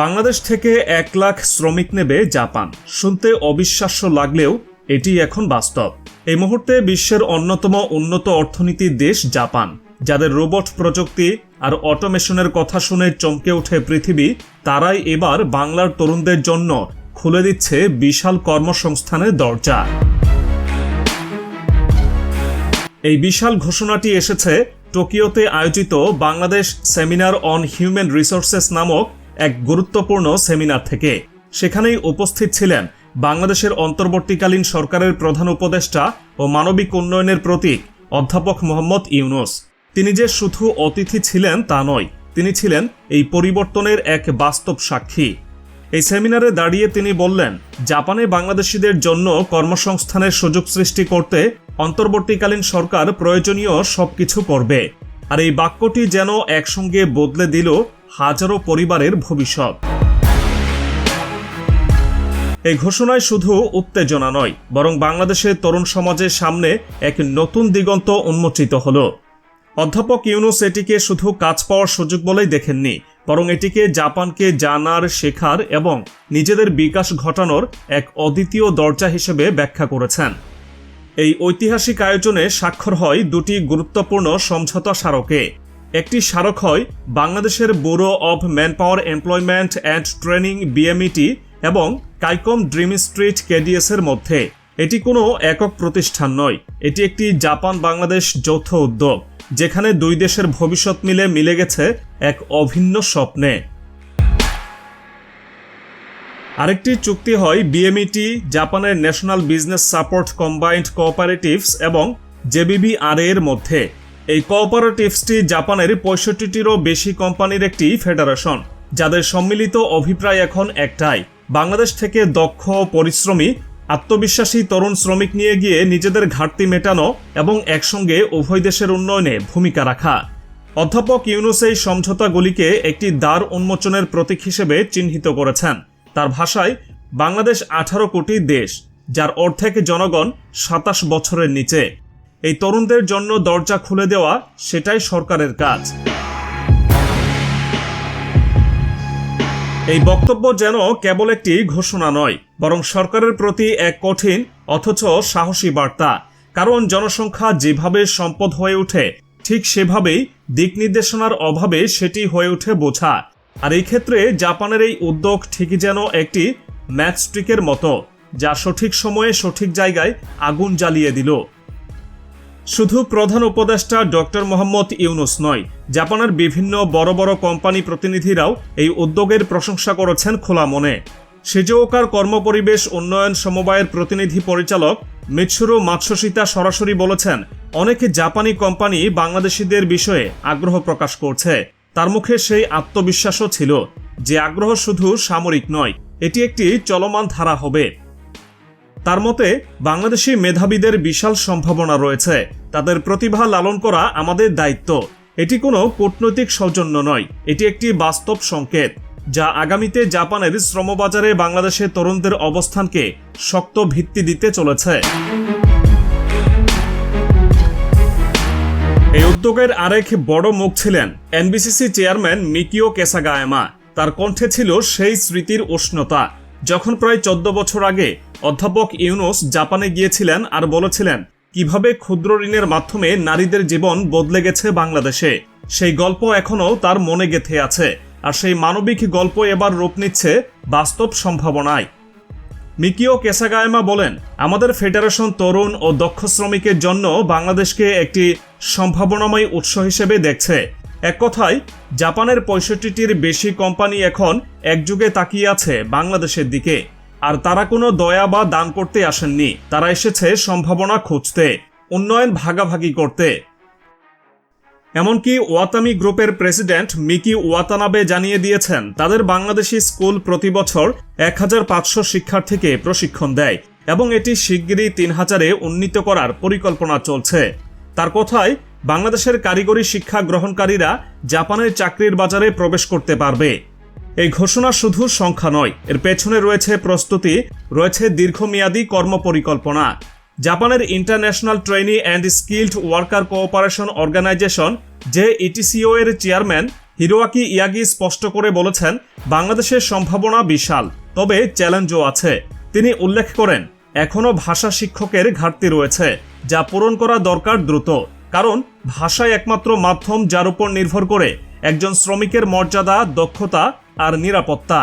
বাংলাদেশ থেকে এক লাখ শ্রমিক নেবে জাপান। শুনতে অবিশ্বাস্য লাগলেও এটি এখন বাস্তব। এই মুহূর্তে বিশ্বের অন্যতম উন্নত অর্থনীতির দেশ জাপান। যাদের রোবট প্রযুক্তি আর অটোমেশনের কথা শুনে চমকে ওঠে পৃথিবী, তারাই এবার বাংলার তরুণদের জন্য খুলে দিচ্ছে বিশাল কর্মসংস্থানের দরজা। এই বিশাল ঘোষণাটি এসেছে টোকিওতে আয়োজিত Bangladesh seminar on human resources নামক এক গুরুত্বপূর্ণ সেমিনার থেকে। সেখানেই উপস্থিত ছিলেন বাংলাদেশের অন্তর্বর্তীকালীন সরকারের প্রধান উপদেষ্টা ও মানবিক উন্নয়নের প্রতীক অধ্যাপক মোহাম্মদ ইউনুস। তিনি যে শুধু অতিথি ছিলেন তা নয়, তিনি ছিলেন এই পরিবর্তনের এক বাস্তব সাক্ষী। এই সেমিনারে দাঁড়িয়ে তিনি বললেন, জাপানে বাংলাদেশিদের জন্য কর্মসংস্থানের সুযোগ সৃষ্টি করতে অন্তর্বর্তীকালীন সরকার প্রয়োজনীয় সবকিছু করবে। আর এই বাক্যটি যেন একসঙ্গে বদলে দিল হাজারো পরিবারের ভবিষ্যৎ। এই ঘোষণায় শুধু উত্তেজনা নয়, বরং বাংলাদেশের তরুণ সমাজের সামনে এক নতুন দিগন্ত উন্মোচিত হল। অধ্যাপক ইউনুস এটিকে শুধু কাজ পাওয়ার সুযোগ বলেই দেখেননি, বরং এটিকে জাপানকে জানার, শেখার এবং নিজেদের বিকাশ ঘটানোর এক অদ্বিতীয় দরজা হিসেবে ব্যাখ্যা করেছেন। এই ঐতিহাসিক আয়োজনে স্বাক্ষর হয় দুটি গুরুত্বপূর্ণ সমঝোতা স্মারকে। একটি স্মারক হয় বাংলাদেশের bureau of manpower employment and training BMET এবং কাইকম ড্রিম স্ট্রিট কেডিএস এর মধ্যে। এটি কোনো একক প্রতিষ্ঠান নয়। এটি একটি জাপান বাংলাদেশ যৌথ উদ্যোগ, যেখানে দুই দেশের ভবিষ্যৎ মিলে মিলে গেছে এক অভিন্ন স্বপ্নে। আরেকটি চুক্তি হয় বিএমইটি জাপানের national business support combined cooperatives এবং জেবিবি আর এর মধ্যে। এই কোঅপারেটিভসটি জাপানের পঁয়ষট্টিটিরও বেশি কোম্পানির একটি ফেডারেশন, যাদের সম্মিলিত অভিপ্রায় এখন একটাই। বাংলাদেশ থেকে দক্ষ পরিশ্রমী, আত্মবিশ্বাসী তরুণ শ্রমিক নিয়ে গিয়ে নিজেদের ঘাটতি মেটানো এবং একসঙ্গে উভয় দেশের উন্নয়নে ভূমিকা রাখা। অধ্যাপক ইউনুস এই সমঝোতাগুলিকে একটি দ্বার উন্মোচনের প্রতীক হিসেবে চিহ্নিত করেছেন। তার ভাষায়, বাংলাদেশ আঠারো কোটি দেশ, যার অর্ধেক জনগণ সাতাশ বছরের নিচে। এই তরুণদের জন্য দরজা খুলে দেওয়া সেটাই সরকারের কাজ। এই বক্তব্য যেন কেবল একটি ঘোষণা নয়, বরং সরকারের প্রতি এক কঠিন, অথচ সাহসী বার্তা। কারণ জনসংখ্যা যেভাবে সম্পদ হয়ে ওঠে, ঠিক সেভাবেই দিক নির্দেশনার অভাবে সেটি হয়ে ওঠে বোঝা। আর এই ক্ষেত্রে জাপানের এই উদ্যোগ ঠিকই যেন একটি ম্যাচস্টিকের মতো, যা সঠিক সময়ে সঠিক জায়গায় আগুন জ্বালিয়ে দিল। শুধু প্রধান উপদেষ্টা ডক্টর মোহাম্মদ ইউনুস নয়, জাপানের বিভিন্ন বড় বড় কোম্পানি প্রতিনিধিরাও এই উদ্যোগের প্রশংসা করেছেন খোলা মনে। সেজোকার কর্মপরিবেশ উন্নয়ন সমবায়ের প্রতিনিধি পরিচালক মিৎসুরু মাৎসসিতা সরাসরি বলেছেন, অনেক জাপানি কোম্পানি বাংলাদেশিদের বিষয়ে আগ্রহ প্রকাশ করছে। তার মুখে সেই আত্মবিশ্বাসও ছিল, যে আগ্রহ শুধু সামরিক নয়, এটি একটি চলমান ধারা হবে। তার মতে, বাংলাদেশি মেধাবীদের বিশাল সম্ভাবনা রয়েছে। তাদের প্রতিভা লালন করা আমাদের দায়িত্ব। এটি কোনো কূটনৈতিক সৌজন্য নয়, এটি একটি বাস্তব সংকেত, যা আগামীতে জাপানের শ্রমবাজারে বাংলাদেশের তরুণদের অবস্থানকে শক্ত ভিত্তি দিতে চলেছে। এই উদ্যোগের আরেক বড় মুখ ছিলেন এনবিসিসি চেয়ারম্যান মিকিও কেসাগায়ামা। তার কণ্ঠে ছিল সেই স্মৃতির উষ্ণতা, যখন প্রায় চোদ্দ বছর আগে অধ্যাপক ইউনুস জাপানে গিয়েছিলেন আর বলেছিলেন, কীভাবে ক্ষুদ্র ঋণের মাধ্যমে নারীদের জীবন বদলে গেছে বাংলাদেশে? সেই গল্প এখনও তার মনে গেথে আছে, আর সেই মানবিক গল্প এবার রূপ নিচ্ছে বাস্তব সম্ভাবনায়। মিকিও কেসাগায়মা বলেন, আমাদের ফেডারেশন তরুণ ও দক্ষ শ্রমিকের জন্য বাংলাদেশকে একটি সম্ভাবনাময় উৎস হিসেবে দেখছে। এক কথায়, জাপানের পঁয়ষট্টিটির বেশি কোম্পানি এখন একযুগে তাকিয়ে আছে বাংলাদেশের দিকে। আর তারা কোনো দয়া বা দান করতে আসেননি। তারা এসেছে সম্ভাবনা খুঁজতে, উন্নয়ন ভাগাভাগি করতে। এমনকি ওয়াতামি গ্রুপের প্রেসিডেন্ট মিকি ওয়াতানাবে জানিয়ে দিয়েছেন, তাদের বাংলাদেশি স্কুল প্রতি বছর এক হাজার পাঁচশো শিক্ষার্থীকে প্রশিক্ষণ দেয় এবং এটি শিগগিরই তিন হাজারে উন্নীত করার পরিকল্পনা চলছে। তার কথায়, বাংলাদেশের কারিগরি শিক্ষা গ্রহণকারীরা জাপানের চাকরির বাজারে প্রবেশ করতে পারবে। এই ঘোষণা শুধু সংখ্যা নয়, এর পেছনে রয়েছে প্রস্তুতি, রয়েছে দীর্ঘমেয়াদী কর্মপরিকল্পনা। জাপানের international training and skilled worker cooperation organisation যে ইটিসিও এর চেয়ারম্যান হিরোয়াকি ইয়াগি স্পষ্ট করে বলেছেন, বাংলাদেশের সম্ভাবনা বিশাল, তবে চ্যালেঞ্জও আছে। তিনি উল্লেখ করেন, এখনও ভাষা শিক্ষকের ঘাটতি রয়েছে, যা পূরণ করা দরকার দ্রুত, কারণ ভাষাই একমাত্র মাধ্যম যার উপর নির্ভর করে একজন শ্রমিকের মর্যাদা, দক্ষতা আর নিরাপত্তা।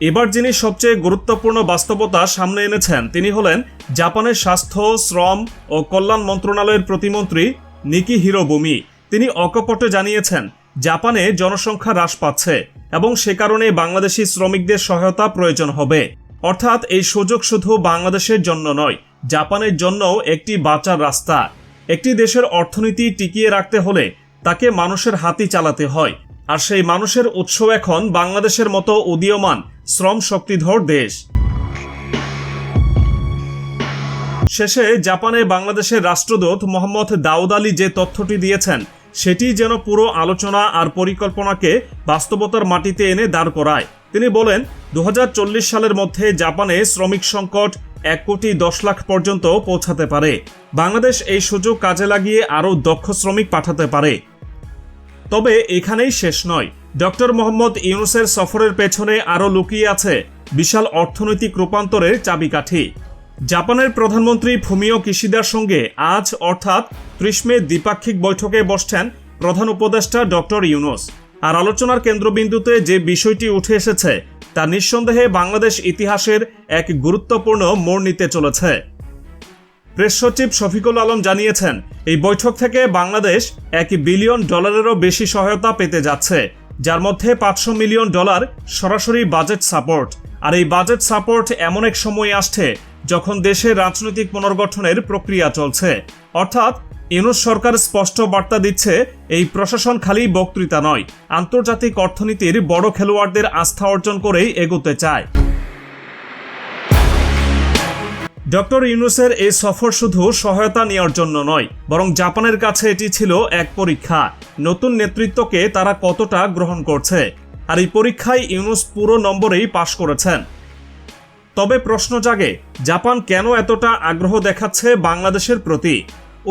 এবার যিনি সবচেয়ে গুরুত্বপূর্ণ বাস্তবতা সামনে এনেছেন, তিনি হলেন জাপানের স্বাস্থ্য, শ্রম ও কল্যাণ মন্ত্রণালয়ের প্রতিমন্ত্রী নিকি হিরোবুমি তিনি অকপটে জানিয়েছেন, জাপানে জনসংখ্যা হ্রাস পাচ্ছে এবং সে কারণে বাংলাদেশি শ্রমিকদের সহায়তা প্রয়োজন হবে। অর্থাৎ এই সুযোগ শুধু বাংলাদেশের জন্য নয়, জাপানের জন্যও একটি বাঁচার রাস্তা। একটি দেশের অর্থনীতি টিকিয়ে রাখতে হলে তাকে মানুষের হাতি চালাতে হয়। আর সেই মানুষের উৎস এখন বাংলাদেশের মতো উদীয়মান শ্রম শক্তিধর দেশ। শেষে জাপানে বাংলাদেশের রাষ্ট্রদূত মোহাম্মদ দাউদ আলী যে তথ্যটি দিয়েছেন, সেটি যেন পুরো আলোচনা আর পরিকল্পনাকে বাস্তবতার মাটিতে এনে দাঁড় করায়। তিনি বলেন দু হাজার চল্লিশ সালের মধ্যে জাপানে শ্রমিক সংকট এক কোটি দশ লাখ পর্যন্ত পৌঁছাতে পারে। বাংলাদেশ এই সুযোগ কাজে লাগিয়ে আরও দক্ষ শ্রমিক পাঠাতে পারে। তবে এখানেই শেষ নয়। ডক্টর মোহাম্মদ ইউনুসের সফরের পেছনে আরও লুকিয়ে আছে বিশাল অর্থনৈতিক রূপান্তরের চাবিকাঠি। জাপানের প্রধানমন্ত্রী ফুমিও কিশিদার সঙ্গে আজ অর্থাৎ ত্রিশ মে দ্বিপাক্ষিক বৈঠকে বসছেন প্রধান উপদেষ্টা ডক্টর ইউনুস। আর আলোচনার কেন্দ্রবিন্দুতে যে বিষয়টি উঠে এসেছে, তা নিঃসন্দেহে বাংলাদেশ ইতিহাসের এক গুরুত্বপূর্ণ মোড় নিতে চলেছে। প্রেস সচিব শফিকুল আলম জানিয়েছেন, এই বৈঠক থেকে বাংলাদেশ এক বিলিয়ন ডলারেরও বেশি সহায়তা পেতে যাচ্ছে, যার মধ্যে পাঁচশো মিলিয়ন ডলার সরাসরি বাজেট সাপোর্ট। আর এই বাজেট সাপোর্ট এমন এক সময় আসছে যখন দেশের রাজনৈতিক পুনর্গঠনের প্রক্রিয়া চলছে। অর্থাৎ, ইউনুস সরকার স্পষ্ট বার্তা দিচ্ছে, এই প্রশাসন খালি বক্তৃতা নয়, আন্তর্জাতিক অর্থনীতির বড় খেলোয়াড়দের আস্থা অর্জন করেই এগোতে চায়। ডক্টর ইউনুসের এই সফর শুধু সহায়তা নেওয়ার জন্য নয়, বরং জাপানের কাছে এটি ছিল এক পরীক্ষা। নতুন নেতৃত্বকে তারা কতটা গ্রহণ করছে? আর এই পরীক্ষায় ইউনুস পুরো নম্বরেই পাশ করেছেন। তবে প্রশ্ন জাগে, জাপান কেন এতটা আগ্রহ দেখাচ্ছে বাংলাদেশের প্রতি?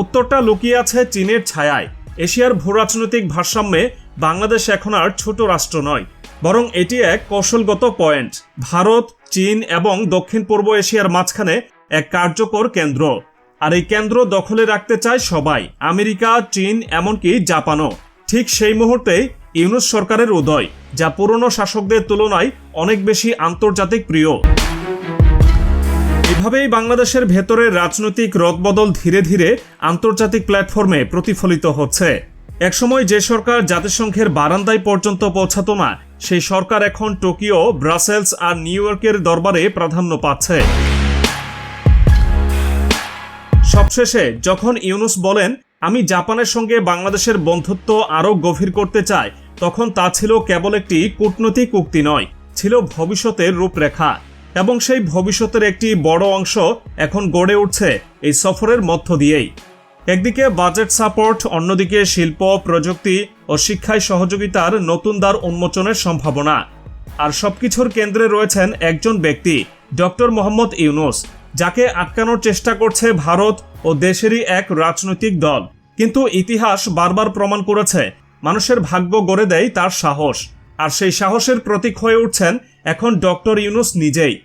উত্তরটা লুকিয়ে আছে চীনের ছায়ায়। এশিয়ার ভূরাজনৈতিক ভারসাম্যে বাংলাদেশ এখন আর ছোট রাষ্ট্র নয়, বরং এটি এক কৌশলগত পয়েন্ট। ভারত, চীন এবং দক্ষিণ পূর্ব এশিয়ার মাঝখানে এক কার্যকর কেন্দ্র। আর এই কেন্দ্র দখলে রাখতে চায় সবাই, আমেরিকা, চীন, এমনকি জাপানও। ঠিক সেই মুহূর্তেই ইউনুস সরকারের উদয়, যা পুরনো শাসকদের তুলনায় অনেক বেশি আন্তর্জাতিক প্রিয়। এভাবেই বাংলাদেশের ভেতরের রাজনৈতিক রদবদল ধীরে ধীরে আন্তর্জাতিক প্ল্যাটফর্মে প্রতিফলিত হচ্ছে। একসময় যে সরকার জাতিসংঘের বারান্দায় পর্যন্ত পৌঁছাতো না, সেই সরকার এখন টোকিও, ব্রাসেলস আর নিউ ইয়র্কের দরবারে প্রাধান্য পাচ্ছে। সবশেষে যখন ইউনুস বলেন, আমি জাপানের সঙ্গে বাংলাদেশের বন্ধুত্ব আরও গভীর করতে চাই তখন তা ছিল কেবল একটি কূটনৈতিক উক্তি নয়, ছিল ভবিষ্যতের রূপরেখা। এবং সেই ভবিষ্যতের একটি বড় অংশ এখন গড়ে উঠছে এই সফরের মধ্য দিয়েই। একদিকে বাজেট সাপোর্ট, অন্যদিকে শিল্প, প্রযুক্তি ও শিক্ষায় সহযোগিতার নতুন দ্বার উন্মোচনের সম্ভাবনা। আর সবকিছুর কেন্দ্রে রয়েছেন একজন ব্যক্তি, ডক্টর মোহাম্মদ ইউনুস, যাকে আটকানোর চেষ্টা করছে ভারত ও দেশেরই এক রাজনৈতিক দল। কিন্তু ইতিহাস বারবার প্রমাণ করেছে, মানুষের ভাগ্য গড়ে দেয় তার সাহস। আর সেই সাহসের প্রতীক হয়ে উঠছেন এখন ডক্টর ইউনুস নিজেই।